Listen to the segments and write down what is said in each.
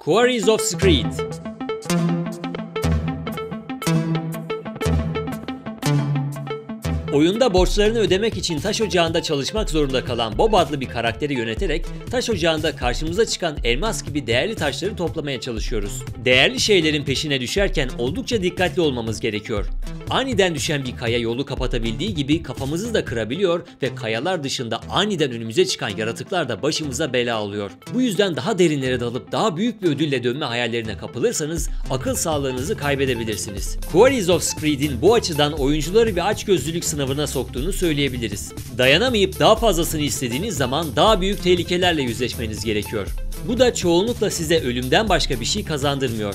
Quarries of Screed Oyunda borçlarını ödemek için taş ocağında çalışmak zorunda kalan Bob adlı bir karakteri yöneterek taş ocağında karşımıza çıkan elmas gibi değerli taşları toplamaya çalışıyoruz. Değerli şeylerin peşine düşerken oldukça dikkatli olmamız gerekiyor. Aniden düşen bir kaya yolu kapatabildiği gibi kafamızı da kırabiliyor ve kayalar dışında aniden önümüze çıkan yaratıklar da başımıza bela oluyor. Bu yüzden daha derinlere dalıp daha büyük bir ödülle dönme hayallerine kapılırsanız akıl sağlığınızı kaybedebilirsiniz. Quarries of Screed'in bu açıdan oyuncuları bir açgözlülük sınavına soktuğunu söyleyebiliriz. Dayanamayıp daha fazlasını istediğiniz zaman daha büyük tehlikelerle yüzleşmeniz gerekiyor. Bu da çoğunlukla size ölümden başka bir şey kazandırmıyor.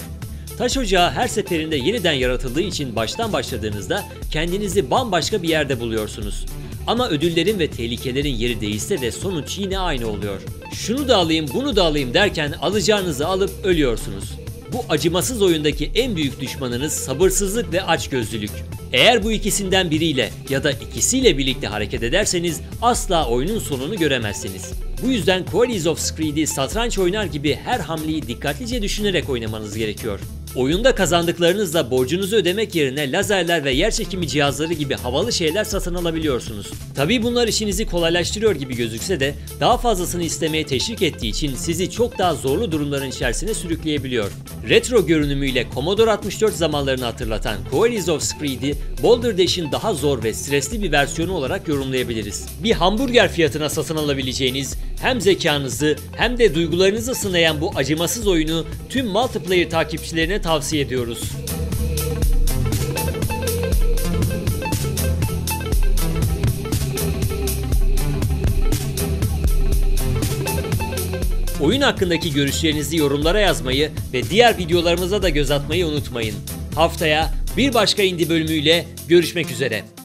Taş ocağı her seferinde yeniden yaratıldığı için baştan başladığınızda kendinizi bambaşka bir yerde buluyorsunuz. Ama ödüllerin ve tehlikelerin yeri değişse de sonuç yine aynı oluyor. Şunu da alayım, bunu da alayım derken alacağınızı alıp ölüyorsunuz. Bu acımasız oyundaki en büyük düşmanınız sabırsızlık ve açgözlülük. Eğer bu ikisinden biriyle ya da ikisiyle birlikte hareket ederseniz asla oyunun sonunu göremezsiniz. Bu yüzden Quarries of Screed'i satranç oynar gibi her hamleyi dikkatlice düşünerek oynamanız gerekiyor. Oyunda kazandıklarınızla borcunuzu ödemek yerine lazerler ve yer çekimi cihazları gibi havalı şeyler satın alabiliyorsunuz. Tabii bunlar işinizi kolaylaştırıyor gibi gözükse de daha fazlasını istemeye teşvik ettiği için sizi çok daha zorlu durumların içerisine sürükleyebiliyor. Retro görünümüyle Commodore 64 zamanlarını hatırlatan Quarries of Screed'i Boulder Dash'in daha zor ve stresli bir versiyonu olarak yorumlayabiliriz. Bir hamburger fiyatına satın alabileceğiniz hem zekanızı hem de duygularınızı sınayan bu acımasız oyunu tüm multiplayer takipçilerine tavsiye ediyoruz. Oyun hakkındaki görüşlerinizi yorumlara yazmayı ve diğer videolarımıza da göz atmayı unutmayın. Haftaya bir başka indie bölümüyle görüşmek üzere.